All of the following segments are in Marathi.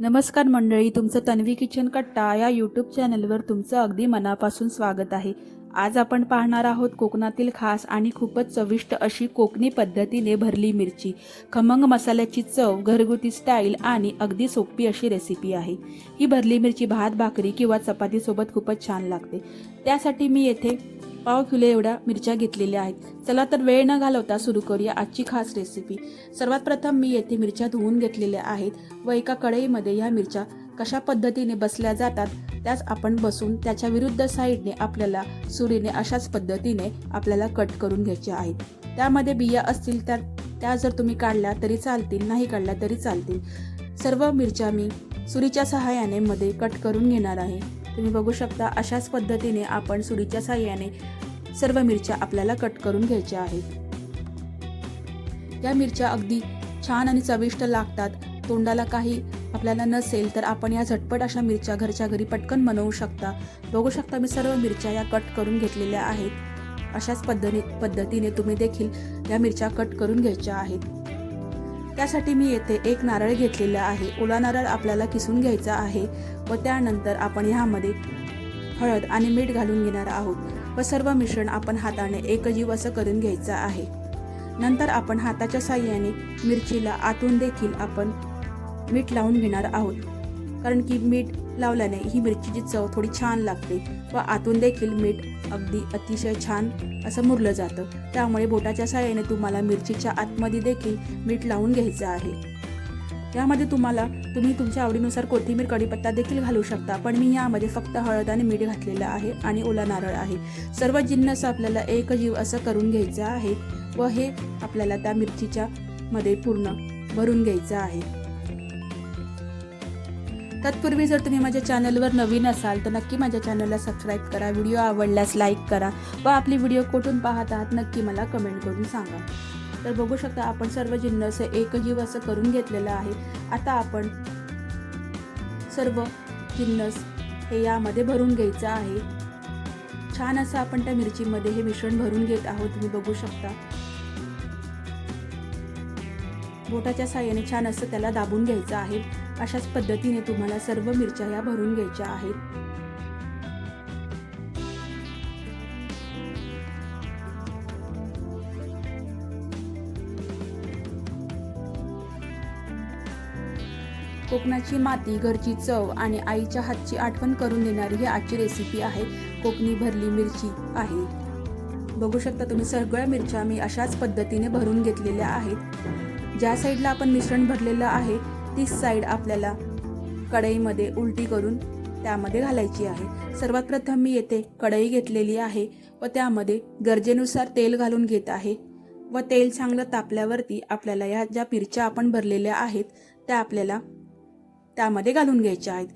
नमस्कार मंडळी तुमचं तन्वी किचन कट्टा या यूट्यूब चॅनलवर तुमचं अगदी मनापासून स्वागत आहे. आज आपण पाहणार आहोत कोकणातील खास आणि खूपच चविष्ट अशी कोकणी पद्धतीने भरली मिरची. खमंग मसाल्याची चव घरगुती स्टाईल आणि अगदी सोपी अशी रेसिपी आहे. ही भरली मिरची भात भाकरी किंवा चपातीसोबत खूपच छान लागते. त्यासाठी मी येथे पाव किलो एवढ्या मिरच्या घेतलेल्या आहेत. चला तर वेळ न घालवता सुरू करूया आजची खास रेसिपी सर्वात प्रथम मी येथे मिरच्या धुवून घेतलेल्या आहेत व एका कढईमध्ये ह्या मिरच्या कशा पद्धतीने बसल्या जातात त्याच आपण बसून त्याच्या विरुद्ध साईडने आपल्याला सुरीने अशाच पद्धतीने आपल्याला कट करून घ्यायच्या आहेत. त्यामध्ये बिया असतील तर त्या जर तुम्ही काढल्या तरी चालतील नाही काढल्या तरी चालतील. सर्व मिरच्या मी सुरीच्या सहाय्याने मध्ये कट करून घेणार आहे. तुम्ही बघू शकता अशाच पद्धतीने आपण सुरीच्या सहाय्याने सर्व मिरच्या आपल्याला कट करून घ्यायच्या आहेत. या मिरच्या अगदी छान आणि चविष्ट लागतात. तोंडाला काही आपल्याला नसेल तर आपण या झटपट अशा मिरच्या घरच्या घरी पटकन बनवू शकता. बघू शकता मी सर्व मिरच्या या कट करून घेतलेल्या आहेत. अशाच पद्धती पद्धतीने तुम्ही देखील या मिरच्या कट करून घ्यायच्या आहेत. त्यासाठी मी येथे एक नारळ घेतलेला आहे. ओला नारळ आपल्याला किसून घ्यायचा आहे व त्यानंतर आपण ह्यामध्ये हळद आणि मीठ घालून घेणार आहोत व सर्व मिश्रण आपण हाताने एकजीव असं करून घ्यायचं आहे. नंतर आपण हाताच्या साह्याने मिरचीला आतून देखील आपण मीठ लावून घेणार आहोत. कारण की मीठ लावल्याने ही मिरचीची चव थोडी छान लागते व आतून देखील मीठ अगदी अतिशय छान असं मुरलं जातं. त्यामुळे बोटाच्या साह्याने तुम्हाला मिरचीच्या आतमध्ये देखील मीठ लावून घ्यायचं आहे. यामध्ये तुम्हाला तुम्ही तुमच्या आवडीनुसार कोथिंबीर कढीपत्ता देखील घालू शकता पण मी यामध्ये फक्त हळद आणि मीठ घातलेलं आहे आणि ओला नारळ आहे. सर्व जिन्नस आपल्याला एक जीव असं करून घ्यायचं आहे व हे आपल्याला त्या मिरचीच्या मध्ये पूर्ण भरून घ्यायचं आहे. तत्पूर्वी जर तुम्ही माझ्या चॅनलवर नवीन असाल तर नक्की माझ्या चॅनलला सबस्क्राईब करा व्हिडिओ आवडल्यास लाईक करा व आपली व्हिडिओ कुठून पाहत आहात नक्की मला कमेंट करून सांगा. तर बघू शकता आपण सर्व जिन्नस हे एकजीव असं करून घेतलेलं आहे. आता आपण सर्व जिन्नस हे यामध्ये भरून घ्यायचं आहे. छान असं आपण त्या मिरचीमध्ये हे मिश्रण भरून घेत आहोत. तुम्ही बघू शकता. बोटाच्या साह्याने छान असं त्याला दाबून घ्यायचं आहे. अशाच पद्धतीने तुम्हाला सर्व मिरच्या या भरून घ्यायच्या आहेत. कोकणाची माती घरची चव आणि आईच्या हातची आठवण करून देणारी ही आजची रेसिपी आहे. कोकणी भरली मिरची आहे. बघू शकता तुम्ही सगळ्या मिरच्या मी अशाच पद्धतीने भरून घेतलेल्या आहेत. ज्या साईडला आपण मिश्रण भरलेलं आहे तीच साईड आपल्याला कढईमध्ये उलटी करून त्यामध्ये घालायची आहे. सर्वात प्रथम मी येथे कढई घेतलेली आहे व त्यामध्ये गरजेनुसार तेल घालून घेत आहे व तेल चांगलं तापल्यावरती आपल्याला या ज्या मिरच्या आपण भरलेल्या आहेत त्या आपल्याला त्यामध्ये घालून घ्यायच्या आहेत.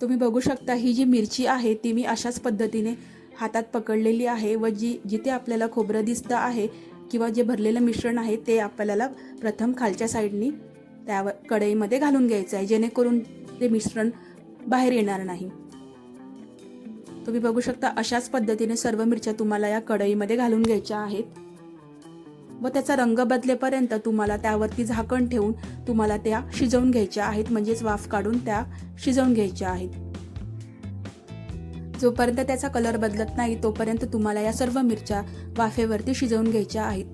तुम्ही बघू शकता ही जी मिरची आहे ती मी अशाच पद्धतीने हातात पकडलेली आहे व जी जिथे आपल्याला खोबरं दिसतं आहे किंवा जे भरलेलं मिश्रण आहे ते आपल्याला प्रथम खालच्या साईडनी त्या कढईमध्ये घालून घ्यायचं आहे जेणेकरून ते मिश्रण बाहेर येणार नाही. तुम्ही बघू शकता अशाच पद्धतीने सर्व मिरच्या तुम्हाला या कढईमध्ये घालून घ्यायच्या आहेत. व त्याचा रंग बदलेपर्यंत तुम्हाला त्यावरती झाकण ठेवून तुम्हाला त्या शिजवून घ्यायच्या आहेत म्हणजेच वाफ काढून त्या शिजवून घ्यायच्या आहेत. जोपर्यंत त्याचा कलर बदलत नाही तोपर्यंत तुम्हाला या सर्व मिरच्या वाफेवरती शिजवून घ्यायच्या आहेत.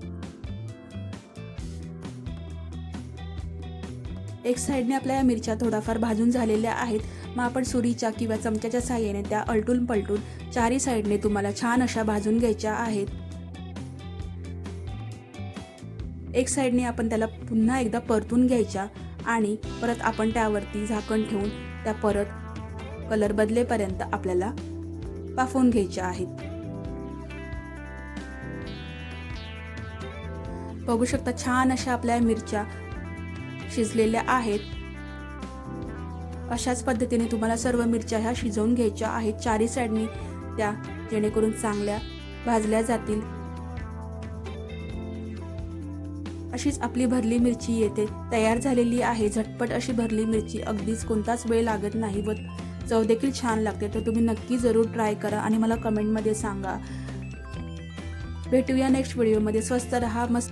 एक साईडने आपल्या या मिरच्या थोडाफार भाजून झालेल्या आहेत. मग आपण सुरीच्या किंवा चमच्याच्या साह्याने त्या अलटून पलटून चारी साईडने तुम्हाला छान अशा भाजून घ्यायच्या आहेत. एक साईडने आपण त्याला पुन्हा एकदा परतून घ्यायच्या आणि परत आपण त्यावरती झाकण ठेवून त्या परत कलर बदलेपर्यंत आपल्याला वाफवून घ्यायच्या आहेत. बघू शकता छान अशा आपल्या मिरच्या शिजलेल्या आहेत. अशाच पद्धतीने तुम्हाला सर्व मिरच्या ह्या शिजवून घ्यायच्या आहेत. चारी साईडनी त्या जेणेकरून चांगल्या भाजल्या जातील. अशीच आपली भरली मिरची येते तयार झालेली आहे. झटपट अशी भरली मिरची अगदीच कोणताच वेळ लागत नाही व चव देखील छान लागते तर तुम्ही नक्की जरूर ट्राय करा आणि मला कमेंटमध्ये सांगा. भेटूया नेक्स्ट व्हिडिओमध्ये स्वस्त रहा मस्त